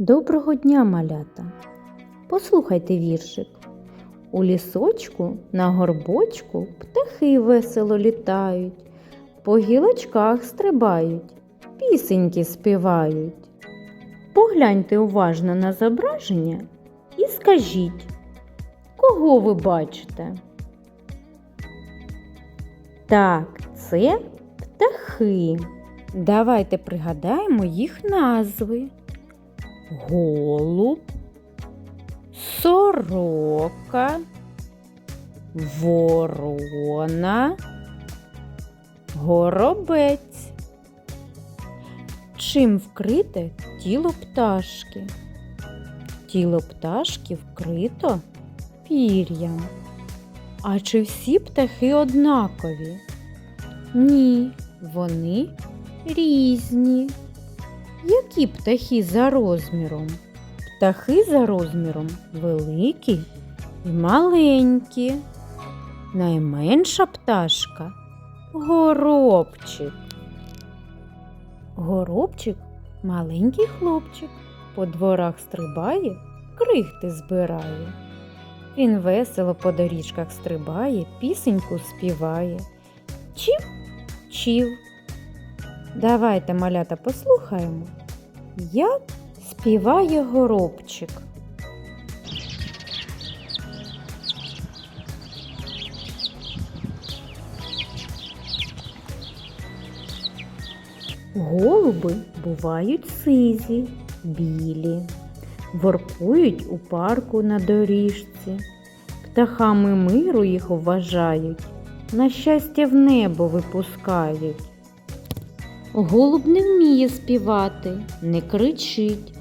Доброго дня, малята! Послухайте віршик. У лісочку на горбочку птахи весело літають, по гілочках стрибають, пісеньки співають. Погляньте уважно на зображення і скажіть, кого ви бачите? Так, це птахи. Давайте пригадаємо їх назви голуб, сорока, ворона, горобець. Чим вкрите тіло пташки? Тіло пташки вкрито пір'ям. А чи всі птахи однакові? Ні, вони різні. Які птахи за розміром? Птахи за розміром великі і маленькі. Найменша пташка горобчик. Горобчик маленький хлопчик. По дворах стрибає, крихти збирає. Він весело по доріжках стрибає, пісеньку співає. Чів, чів. Давайте, малята, послухаємо, як співає горобчик. Голуби бувають сизі, білі, воркують у парку на доріжці, птахами миру їх вважають, на щастя в небо випускають. Голуб не вміє співати, не кричить,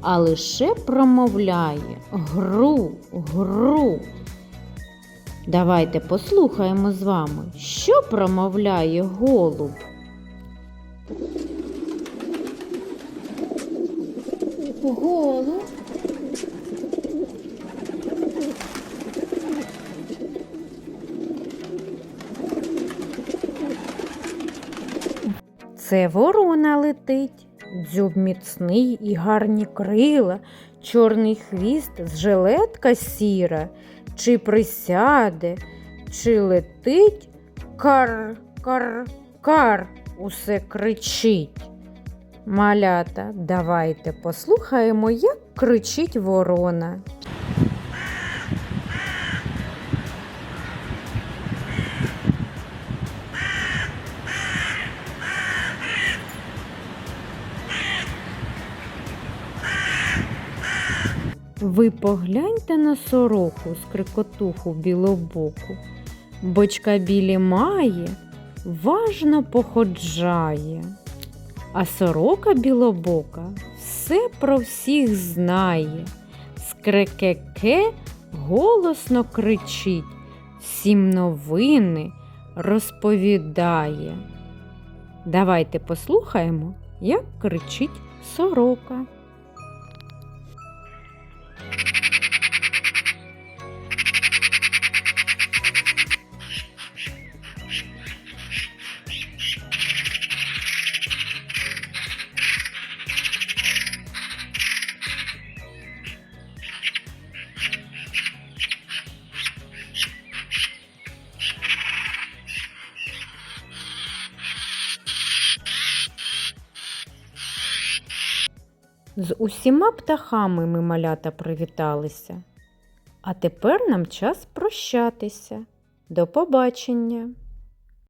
а лише промовляє гру, гру. Давайте послухаємо з вами, що промовляє голуб. Голуб. Це ворона летить, дзьоб міцний і гарні крила, чорний хвіст з жилетка сіра, чи присяде, чи летить, кар, кар, кар, усе кричить. Малята, давайте послухаємо, як кричить ворона. Ви погляньте на сороку скрикотуху білобоку. Бочка білі має, важно походжає. А сорока білобока все про всіх знає. Скрекеке голосно кричить, всім новини розповідає. Давайте послухаємо, як кричить сорока. З усіма птахами ми малята привіталися. А тепер нам час прощатися. До побачення!